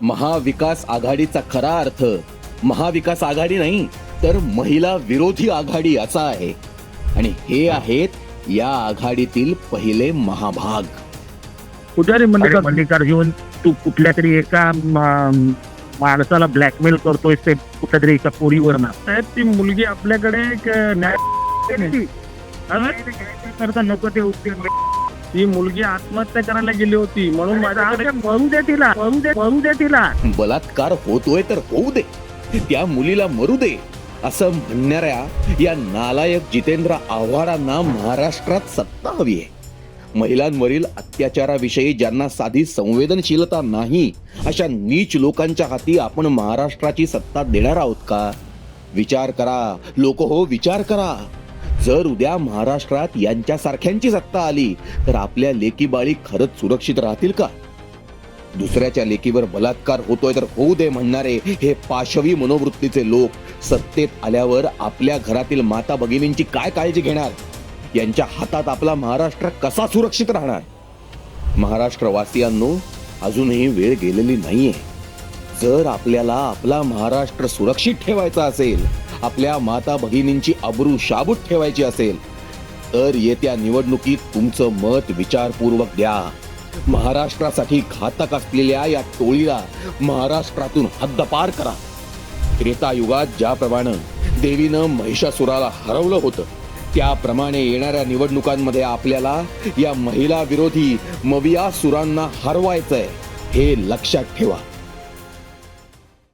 महाविकास आघाडीचा खरा अर्थ महाविकास आघाडी नाही तर महिला विरोधी आघाडी असा आहे आणि हे आहेत या आघाडीतील पहिले महाभाग पुजारी मल्लिका मल्लिकार्जुन तू कुठल्या तरी एका माणसाला ब्लॅकमेल करतोय ते कुठल्या तरी एका पोरीवर ना ती मुलगी आपल्याकडे एक न्याय हा? करता नको ते उपयोग ती मुलगी आत्महत्या करायला गेली होती म्हणून माझ्याकडे म्हणून दे तिला म्हणून दे म्हणून दे तिला बलात्कार होतोय तर होऊ दे त्या मुलीला मरू दे असं म्हणणाऱ्या या नालायक जितेंद्र आव्हाडांना महाराष्ट्रात सत्ता हवी आहे महिलांवरील अत्याचाराविषयी ज्यांना साधी संवेदनशीलता नाही अशा नीच लोकांच्या हाती आपण महाराष्ट्राची सत्ता देणार आहोत का विचार करा लोक हो विचार करा जर उद्या महाराष्ट्रात यांच्यासारख्यांची सत्ता आली तर आपल्या लेकीबाळी खरंच सुरक्षित राहतील का? दुसऱ्याच्या लेकीवर बलात्कार होतोय तर होऊ दे म्हणणारे हे पाशवी मनोवृत्तीचे लोक सत्तेत आल्यावर आपल्या घरातील माता भगिनींची काय काळजी घेणार? यांच्या हातात आपला महाराष्ट्र कसा सुरक्षित राहणार? महाराष्ट्रवासियांनो अजूनही वेळ गेलेली नाहीये. जर आपल्याला आपला महाराष्ट्र सुरक्षित ठेवायचा असेल आपल्या माता भगिनींची अब्रू शाबूत ठेवायची असेल तर येत्या निवडणुकीत तुमचं मत विचारपूर्वक द्या. महाराष्ट्रासाठी घातक असलेल्या या टोळीला महाराष्ट्रातून हद्दपार करा. त्रेतायुगात ज्याप्रमाणे देवीनं महिषासुराला हरवलं होतं त्याप्रमाणे येणाऱ्या निवडणुकांमध्ये आपल्याला या महिला विरोधी मविया सुरांना हरवायचंय हे लक्षात ठेवा.